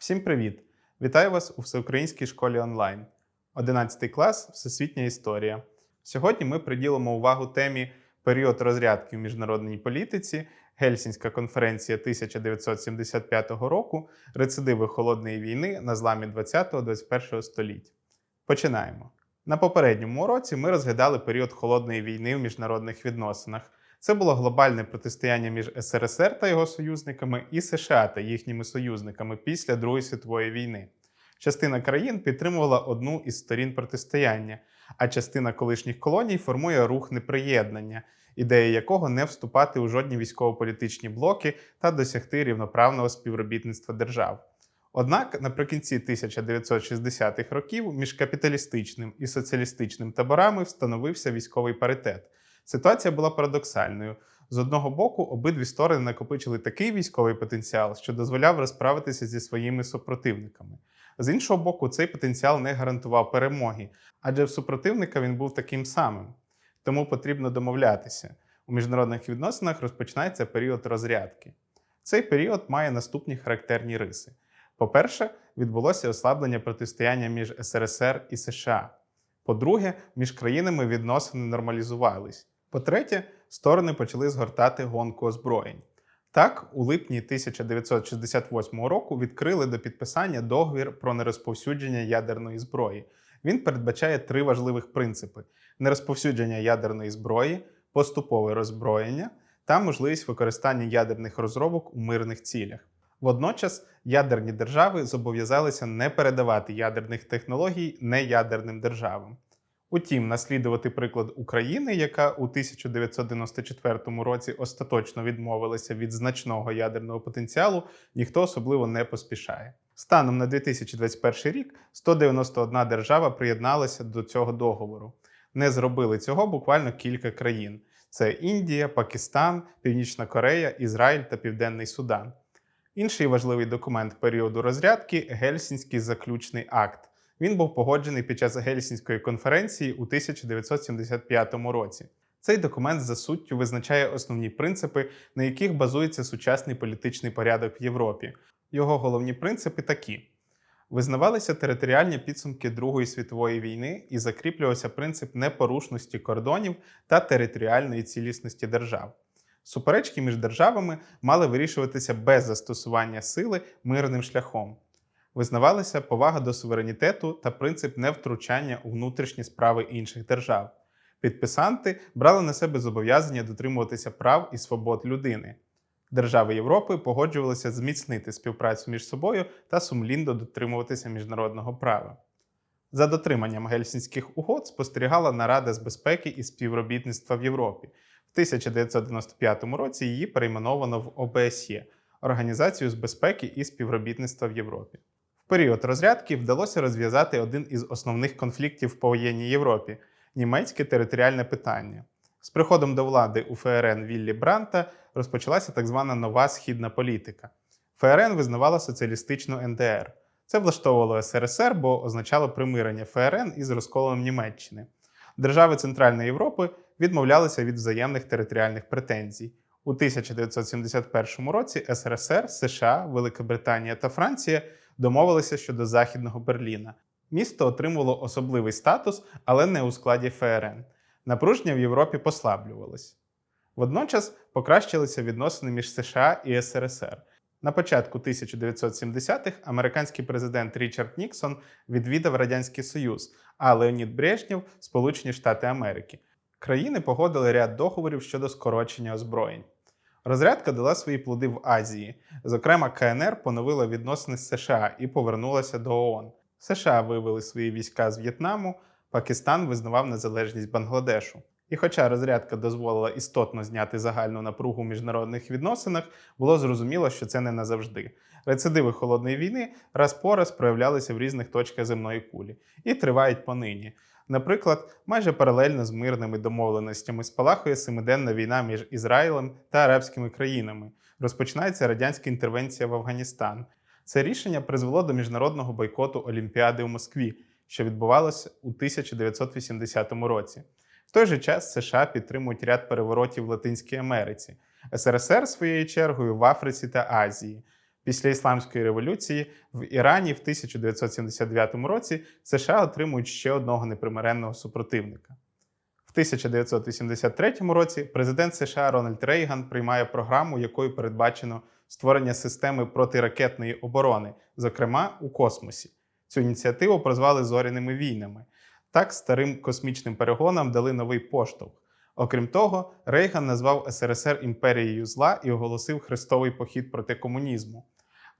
Всім привіт! Вітаю вас у Всеукраїнській школі онлайн. 11 клас Всесвітня історія. Сьогодні ми приділимо увагу темі період розрядки в міжнародній політиці, Гельсінська конференція 1975 року, рецидиви холодної війни на зламі 20-21 століть. Починаємо. На попередньому уроці ми розглядали період холодної війни в міжнародних відносинах. Це було глобальне протистояння між СРСР та його союзниками і США та їхніми союзниками після Другої світової війни. Частина країн підтримувала одну із сторін протистояння, а частина колишніх колоній формує рух неприєднання, ідея якого не вступати у жодні військово-політичні блоки та досягти рівноправного співробітництва держав. Однак наприкінці 1960-х років між капіталістичним і соціалістичним таборами встановився військовий паритет. Ситуація була парадоксальною. З одного боку, обидві сторони накопичили такий військовий потенціал, що дозволяв розправитися зі своїми супротивниками. З іншого боку, цей потенціал не гарантував перемоги, адже в супротивника він був таким самим. Тому потрібно домовлятися. У міжнародних відносинах розпочинається період розрядки. Цей період має наступні характерні риси. По-перше, відбулося ослаблення протистояння між СРСР і США. По-друге, між країнами відносини нормалізувались. По-третє, сторони почали згортати гонку озброєнь. Так, у липні 1968 року відкрили до підписання договір про нерозповсюдження ядерної зброї. Він передбачає три важливих принципи: нерозповсюдження ядерної зброї, поступове роззброєння та можливість використання ядерних розробок у мирних цілях. Водночас ядерні держави зобов'язалися не передавати ядерних технологій неядерним державам. Утім, наслідувати приклад України, яка у 1994 році остаточно відмовилася від значного ядерного потенціалу, ніхто особливо не поспішає. Станом на 2021 рік 191 держава приєдналася до цього договору. Не зробили цього буквально кілька країн: це Індія, Пакистан, Північна Корея, Ізраїль та Південний Судан. Інший важливий документ періоду розрядки Гельсінський заключний акт. Він був погоджений під час Гельсінської конференції у 1975 році. Цей документ за суттю визначає основні принципи, на яких базується сучасний політичний порядок в Європі. Його головні принципи такі: визнавалися територіальні підсумки Другої світової війни і закріплювався принцип непорушності кордонів та територіальної цілісності держав. Суперечки між державами мали вирішуватися без застосування сили мирним шляхом. Визнавалися повага до суверенітету та принцип невтручання у внутрішні справи інших держав. Підписанти брали на себе зобов'язання дотримуватися прав і свобод людини. Держави Європи погоджувалися зміцнити співпрацю між собою та сумлінно дотримуватися міжнародного права. За дотриманням гельсінських угод спостерігала Нарада з безпеки і співробітництва в Європі. В 1995 році її перейменовано в ОБСЄ Організацію з безпеки і співробітництва в Європі. Період розрядки вдалося розв'язати один із основних конфліктів в повоєнній Європі німецьке територіальне питання. З приходом до влади у ФРН Віллі Бранта розпочалася так звана нова східна політика. ФРН визнавала соціалістичну НДР. Це влаштовувало СРСР, бо означало примирення ФРН із розколом Німеччини. Держави Центральної Європи відмовлялися від взаємних територіальних претензій. У 1971 році СРСР, США, Велика Британія та Франція домовилися щодо Західного Берліна. Місто отримувало особливий статус, але не у складі ФРН. Напруження в Європі послаблювалось. Водночас покращилися відносини між США і СРСР. На початку 1970-х американський президент Річард Ніксон відвідав Радянський Союз, а Леонід Брежнєв – Сполучені Штати Америки. Країни погодили ряд договорів щодо скорочення озброєнь. Розрядка дала свої плоди в Азії. Зокрема, КНР поновила відносини з США і повернулася до ООН. США вивели свої війська з В'єтнаму, Пакистан визнавав незалежність Бангладешу. І хоча розрядка дозволила істотно зняти загальну напругу в міжнародних відносинах, було зрозуміло, що це не назавжди. Рецидиви холодної війни раз по раз проявлялися в різних точках земної кулі і тривають понині. Наприклад, майже паралельно з мирними домовленостями спалахує семиденна війна між Ізраїлем та арабськими країнами. Розпочинається радянська інтервенція в Афганістан. Це рішення призвело до міжнародного бойкоту Олімпіади у Москві, що відбувалося у 1980 році. В той же час США підтримують ряд переворотів в Латинській Америці, СРСР своєю чергою в Африці та Азії. Після Ісламської революції в Ірані в 1979 році США отримують ще одного непримиренного супротивника. В 1983 році президент США Рональд Рейган приймає програму, якою передбачено створення системи протиракетної оборони, зокрема у космосі. Цю ініціативу прозвали зоряними війнами. Так, старим космічним перегонам дали новий поштовх. Окрім того, Рейган назвав СРСР імперією зла і оголосив хрестовий похід проти комунізму.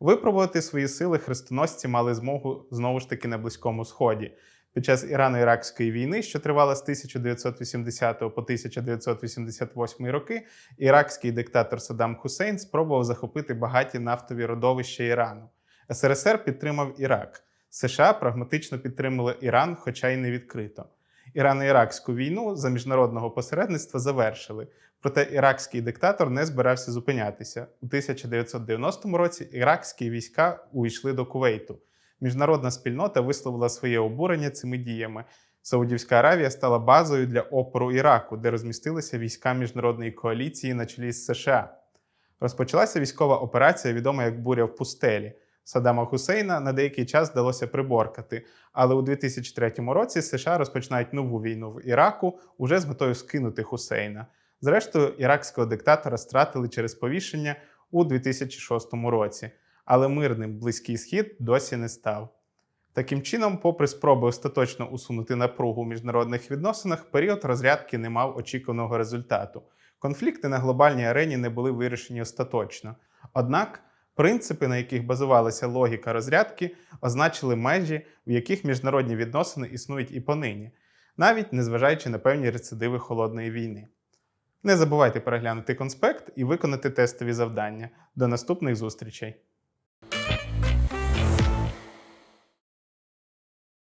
Випробувати свої сили хрестоносці мали змогу знову ж таки на Близькому Сході. Під час Ірано-Іракської війни, що тривала з 1980 по 1988 роки, іракський диктатор Саддам Хусейн спробував захопити багаті нафтові родовища Ірану. СРСР підтримав Ірак. США прагматично підтримали Іран, хоча й не відкрито. Ірано-Іракську війну за міжнародного посередництва завершили, проте іракський диктатор не збирався зупинятися. У 1990 році іракські війська увійшли до Кувейту. Міжнародна спільнота висловила своє обурення цими діями. Саудівська Аравія стала базою для опору Іраку, де розмістилися війська міжнародної коаліції на чолі з США. Розпочалася військова операція, відома як буря в пустелі. Саддама Хусейна на деякий час вдалося приборкати, але у 2003 році США розпочинають нову війну в Іраку уже з метою скинути Хусейна. Зрештою, іракського диктатора стратили через повішення у 2006 році, але мирним Близький Схід досі не став. Таким чином, попри спроби остаточно усунути напругу у міжнародних відносинах, період розрядки не мав очікуваного результату. Конфлікти на глобальній арені не були вирішені остаточно. Однак принципи, на яких базувалася логіка розрядки, означили межі, в яких міжнародні відносини існують і понині, навіть незважаючи на певні рецидиви холодної війни. Не забувайте переглянути конспект і виконати тестові завдання. До наступних зустрічей!